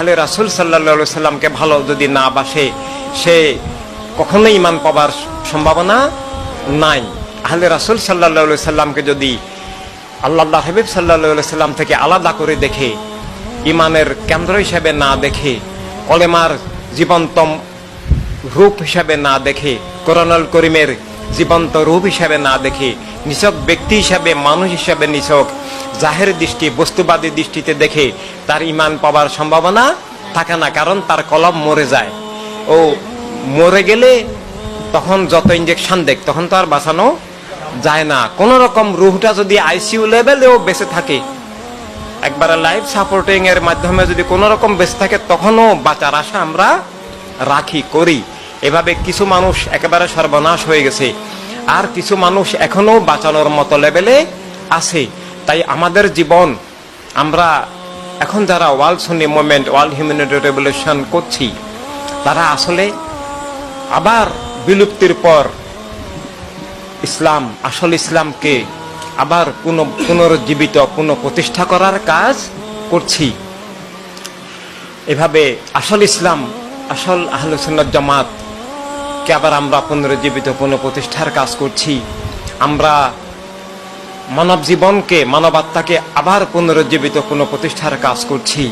আহলে রাসুল সাল্লা সাল্লামকে ভালো যদি না বাসে, সে কখনোই ইমান পাবার সম্ভাবনা নাই। আহলে রাসুল সাল্লা সাল্লামকে যদি আল্লাহ হাবিব সাল্লা সাল্লাম থেকে আলাদা করে দেখে ইমানের কেন্দ্র হিসেবে না দেখে, কলেমার জীবন্তম রূপ হিসাবে না দেখে, কোরআনুল করিমের জীবন্ত রূপ হিসাবে না দেখে, নিছক ব্যক্তি হিসাবে, মানুষ হিসাবে নিছক জাহের দৃষ্টি, বস্তুবাদী দৃষ্টিতে দেখে তার ইমান পাওয়ার সম্ভাবনা থাকে না, কারণ তার কলম মরে যায়। ও মরে গেলে তখন যত ইঞ্জেকশন দেখ, তখন তো আর বাঁচানো যায় না। কোন রকম রুহটা যদি আইসিইউ লেভেলেও বেঁচে থাকে, একবারে লাইফ সাপোর্টিং এর মাধ্যমে যদি কোনো রকম বেঁচে থাকে, তখনও বাঁচার আশা আমরা রাখি, করি। এভাবে কিছু মানুষ একেবারে সর্বনাশ হয়ে গেছে। আর কিছু মানুষ এখনও বাঁচানোর মতো লেভেলে আছে। তাই আমাদের জীবন, আমরা এখন যারা ওয়ার্ল্ড সনি মুভমেন্ট ওয়ার্ল্ড হিউম্যানিটি রেভলিউশন করছি, তারা আসলে আবার বিলুপ্তির পর ইসলাম, আসল ইসলামকে আবার পুনঃ, পুনরুজ্জীবিত, পুনঃপ্রতিষ্ঠা করার কাজ করছি। এভাবে আসল ইসলাম, আসল আহলুসুন্নত জামাত কে আবার আমরা পুনরুজ্জীবিত, পুনঃপ্রতিষ্ঠার কাজ করছি। আমরা মানব জীবনকে মানবাত্মাকে আবার পুনরুজ্জীবিত কোনো প্রতিষ্ঠার কাজ করছি।